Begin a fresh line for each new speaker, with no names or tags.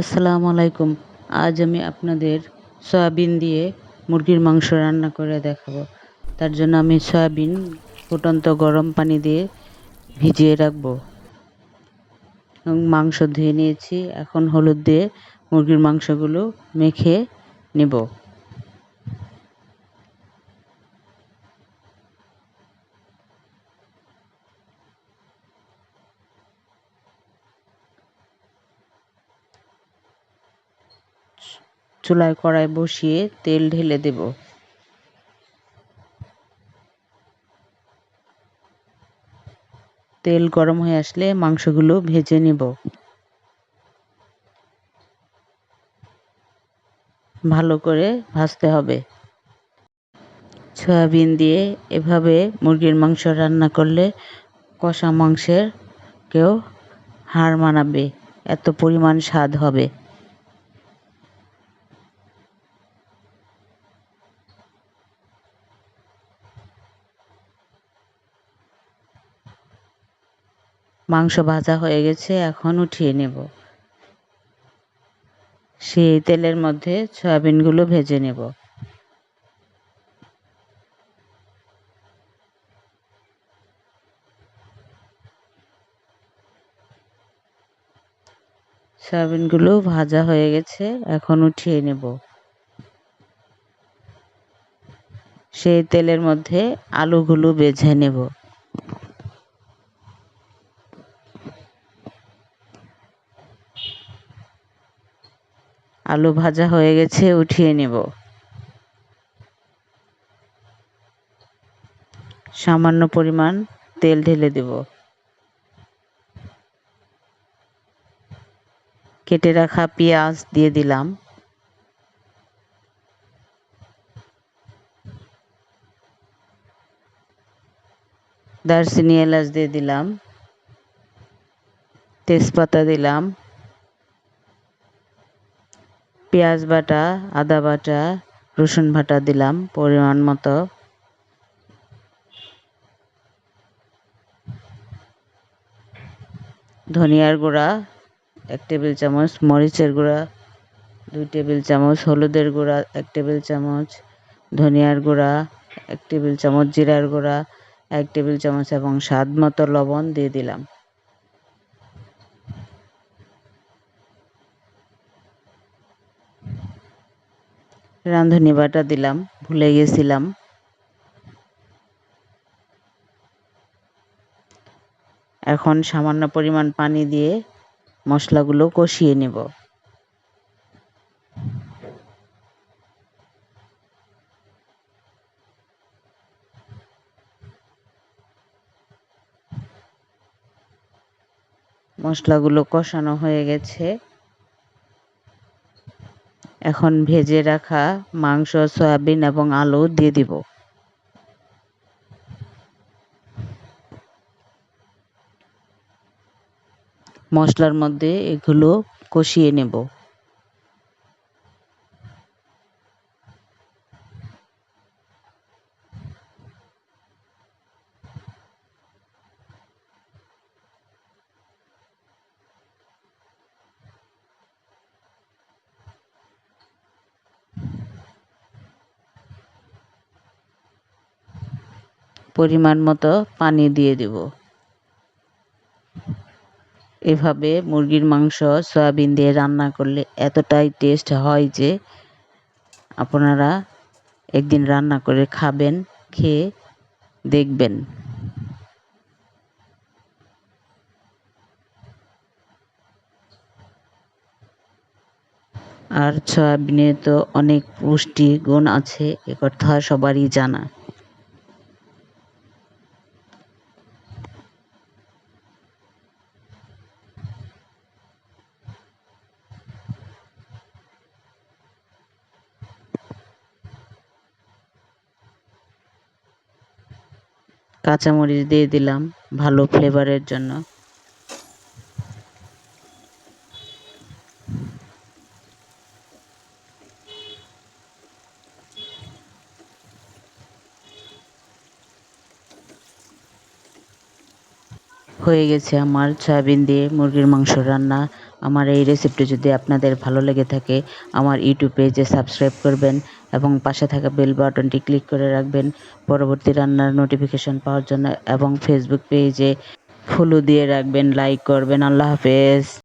আসসালামু আলাইকুম। আজ আমি আপনাদের সয়াবিন দিয়ে মুরগির মাংস রান্না করে দেখাবো। তার জন্য আমি সয়াবিন ফুটন্ত গরম পানি দিয়ে ভিজিয়ে রাখব। মাংস ধুয়ে নিয়েছি। এখন হলুদ দিয়ে মুরগির মাংসগুলো মেখে নেব। চুলায় কড়াই বসিয়ে তেল ঢেলে দেব। তেল গরম হয়ে আসলে মাংসগুলো ভেজে নেব। ভালো করে ভাজতে হবে। সয়াবিন দিয়ে এভাবে মুরগির মাংস রান্না করলে কষা মাংসের কেউ হার মানাবে, এত পরিমাণ স্বাদ হবে। মাংস ভাজা হয়ে গেছে, এখন উঠিয়ে নেব। সেই তেলের মধ্যে সয়াবিনগুলো ভেজে নেব। সয়াবিনগুলো ভাজা হয়ে গেছে, এখন উঠিয়ে নেব। সেই তেলের মধ্যে আলুগুলো বেজে নেব। আলু ভাজা হয়ে গেছে, উঠিয়ে নেব। সামান্য পরিমাণ তেল ঢেলে দেব। কেটে রাখা পেঁয়াজ দিয়ে দিলাম। দারচিনি এলাচ দিয়ে দিলাম। তেজপাতা দিলাম। পেঁয়াজ বাটা, আদা বাটা, রসুন বাটা দিলাম পরিমাণ মতো। ধনিয়ার গুঁড়া, এক টেবিল চামচ, মরিচের গুঁড়া, দুই টেবিল চামচ, হলুদের গুঁড়া, এক টেবিল চামচ, ধনিয়ার গুঁড়া, এক টেবিল চামচ, জিরার গুঁড়া, এক টেবিল চামচ এবং স্বাদ মতো লবণ দিয়ে দিলাম। রাঁধুনি বাটা দিলাম, ভুলে গেছিলাম। এখন সামান্য পরিমাণ পানি দিয়ে মশলাগুলো কষিয়ে নেব। মশলাগুলো কষানো হয়ে গেছে। এখন ভেজে রাখা মাংস সয়াবিন এবং আলু দিয়ে দিব। মশলার মধ্যে এগুলো কষিয়ে নেব। পরিমাণ মতো পানি দিয়ে দেব। এভাবে মুরগির মাংস, সয়াবিন দিয়ে রান্না করলে এতটাই টেস্ট হয় যে আপনারা একদিন রান্না করে খাবেন, খেয়ে দেখবেন। আর সয়াবিনে তো অনেক পুষ্টি গুণ আছে, এ কথা সবারই জানা। কাঁচামরিচ দিয়ে দিলাম ভালো ফ্লেভারের জন্য। হয়ে গেছে আমার সয়াবিন দিয়ে মুরগির মাংস রান্না। আমার এই রেসিপিটি যদি আপনাদের ভালো লেগে থাকে, আমার ইউটিউব পেজে সাবস্ক্রাইব করবেন এবং পাশে থাকা বেল বাটনটি ক্লিক করে রাখবেন পরবর্তী রান্নার নোটিফিকেশন পাওয়ার জন্য এবং ফেসবুক পেজে ফলো দিয়ে রাখবেন লাইক করবেন। আল্লাহ হাফেজ।